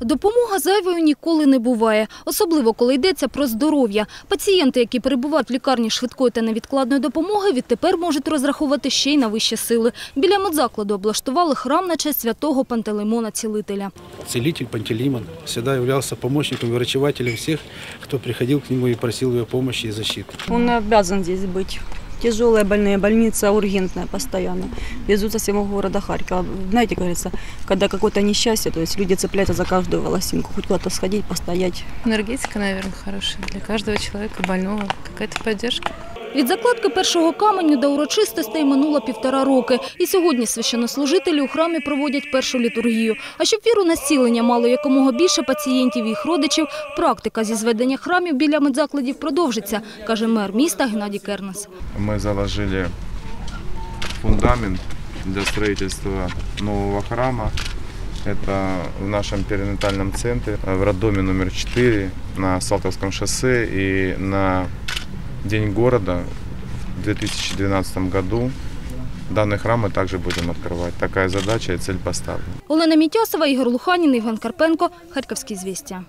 Допомога зайвою ніколи не буває, особливо коли йдеться про здоров'я. Пацієнти, які перебувають в лікарні швидкої та невідкладної допомоги, відтепер можуть розраховувати ще й на вищі сили. Біля медзакладу облаштували храм на честь святого Пантелеймона Цілителя. Целитель Пантелеймон всегда являлся помощником и врачевателем всех, кто приходил к нему и просил его помощи и защиты. Он обязан здесь быть. Тяжелые больные, больница ургентная постоянно. Везут со всего города Харькова. Знаете, говорится, когда какое-то несчастье, то есть люди цепляются за каждую волосинку. Хоть куда-то сходить, постоять. Энергетика, наверное, хорошая для каждого человека больного. Какая-то поддержка. Від закладки першого каменю до урочистостей минуло півтора роки. І сьогодні священнослужителі у храмі проводять першу літургію. А щоб віру на зцілення мало якомога більше пацієнтів і їх родичів, практика зі зведення храмів біля медзакладів продовжиться, каже мер міста Геннадій Кернес. мы заложили фундамент для строительства нового храма. Это в нашем перинатальном центре, э, в роддоме номер 4 на Салтовском шоссе и на День города в 2012 году. Данный храм мы также будем открывать. Такая задача и цель поставлена. Олена Мітьосова, Ігор Луханін, Євген Карпенко, Харківські звістя.